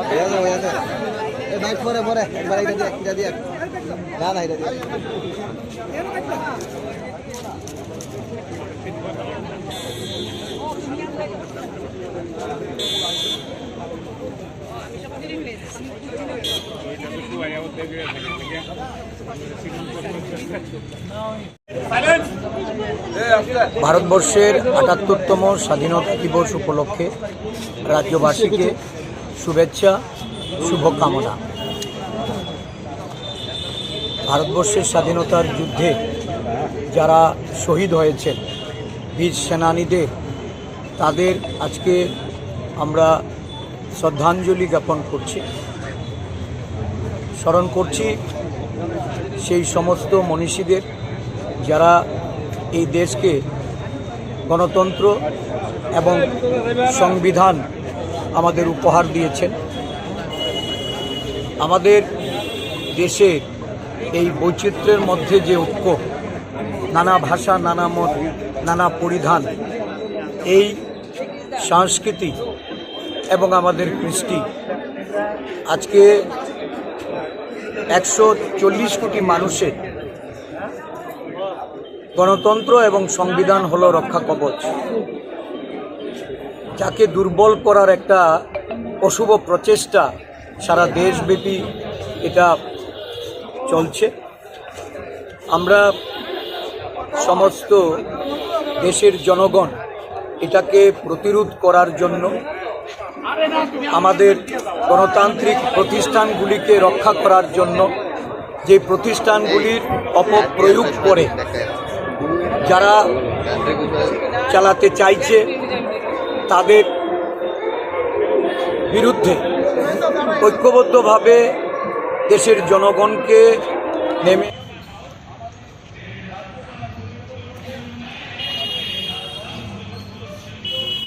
হয়ে আছে হয়ে আছে এ বাইক পরে পরে একবার এটা দিয়ে এটা দিয়ে না না এটা দিয়ে ভারতবর্ষের আটাত্তরতম স্বাধীনতা দিবস উপলক্ষে রাজ্যবাসীকে শুভেচ্ছা, শুভকামনা। ভারতবর্ষের স্বাধীনতার যুদ্ধে যারা শহীদ হয়েছেন, বীর সেনানীদের, তাদের আজকে আমরা শ্রদ্ধাঞ্জলি জ্ঞাপন করছি। স্মরণ করছি সেই সমস্ত মনীষীদের যারা এই দেশকে গণতন্ত্র এবং সংবিধান আমাদের উপহার দিয়েছেন। আমাদের দেশের এই বৈচিত্র্যের মধ্যে যে ঐক্য, নানা ভাষা, নানা মত, নানা পরিধান, এই সংস্কৃতি এবং আমাদের কৃষ্টি আজকে একশো চল্লিশ কোটি মানুষের গণতন্ত্র এবং সংবিধান হলো রক্ষা কবচ। যাকে দুর্বল করার একটা অশুভ প্রচেষ্টা সারা দেশব্যাপী এটা চলছে। আমরা সমস্ত দেশের জনগণ এটাকে প্রতিরোধ করার জন্য আমাদের গণতান্ত্রিক প্রতিষ্ঠানগুলিকে রক্ষা করার জন্য যে প্রতিষ্ঠানগুলির অপপ্রয়োগ করে যারা চালাতে চাইছে তাদের বিরুদ্ধে ঐক্যবদ্ধভাবে দেশের জনগণকে নেমে